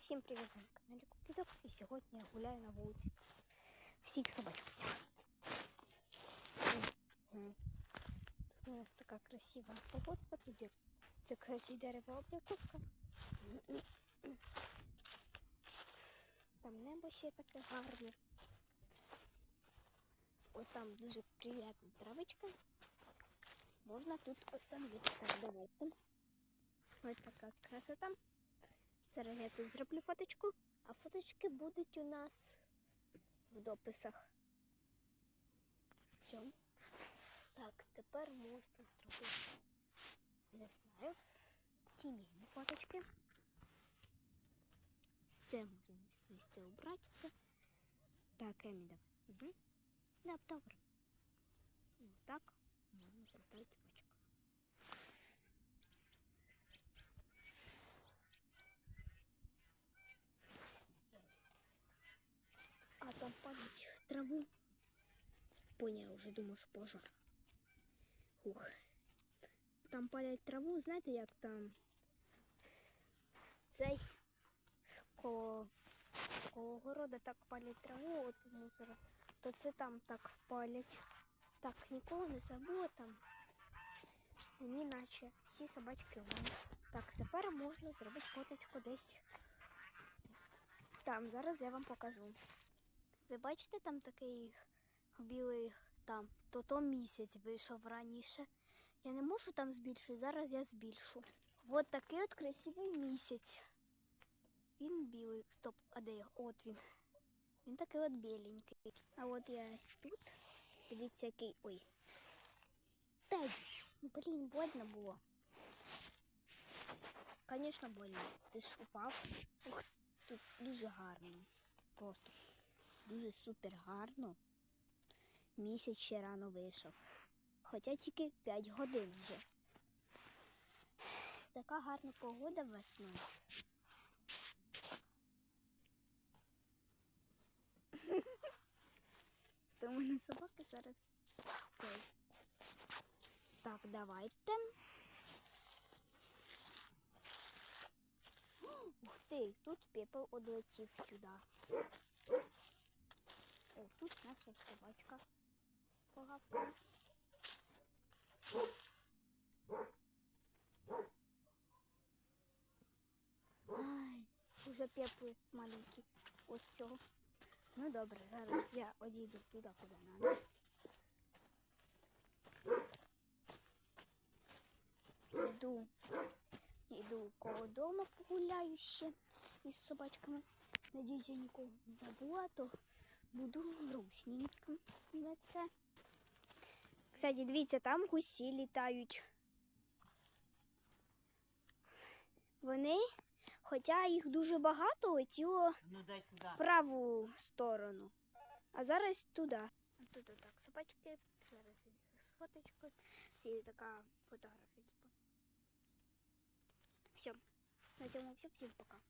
Всім привіт на каналі Купідокс і сьогодні я гуляю на вулиці. Всіх собачок. Тут у нас така красива погодка, тут є це кстати, дерево абрикоска. Там небо ще таке гарне. Ось там дуже приємна травичка. Можна тут остановитися. Давайте. Ось така красота. Зараз я тут зроблю фоточку, а фоточки будуть у нас в дописах. Все. Так, тепер можна зробити, не знаю, сімейні фоточки. З це можна місце все. Так, Емі, давай. Угу. Да, добре. Ну, так, можна поставити собачку. А там палить траву. Понял, уже думаю, що пожар. Ух. Там палять траву, знаєте, як там цей коло, коло города так палять траву, от мусора, то це там так палять. Так, нікого не забула там. Мені наче всі собачки вон. Так, тепер можна зробити фоточку десь. Там, зараз я вам покажу. Ви бачите, там такий білий там, то то місяць вийшов раніше. Я не можу там збільшити, зараз я збільшу. От такий от красивий місяць. Він білий. Стоп, а де його? От він. Він такий от біленький. А от я тут. Дивіться, який. Ой. Та блін, больно було. Звісно, больно. Ти ж упав. Ух, тут дуже гарно. Просто дуже супер гарно. Місяць ще рано вийшов. Хоча тільки 5 годин вже. Така гарна погода весною. То у мене собака зараз. Так, давайте. Ух ти, тут пепел одлетів сюди. Тут наша собачка погавкає. Ай, уже пепли маленькі. Ось цього. Ну добре, зараз я одійду туди, куди треба. Йду, йду коло дому погуляю ще із собачками. Надіюсь, я нікого не забула, то буду грустненько на це. Кстати, дивіться, там гусі літають. Вони, хоча їх дуже багато, летіло Ну дай в праву сторону. А зараз туди. А тут так собачки. Зараз їх з фоточкою. Це така фотографія, типу. Все. На цьому все. Всім пока.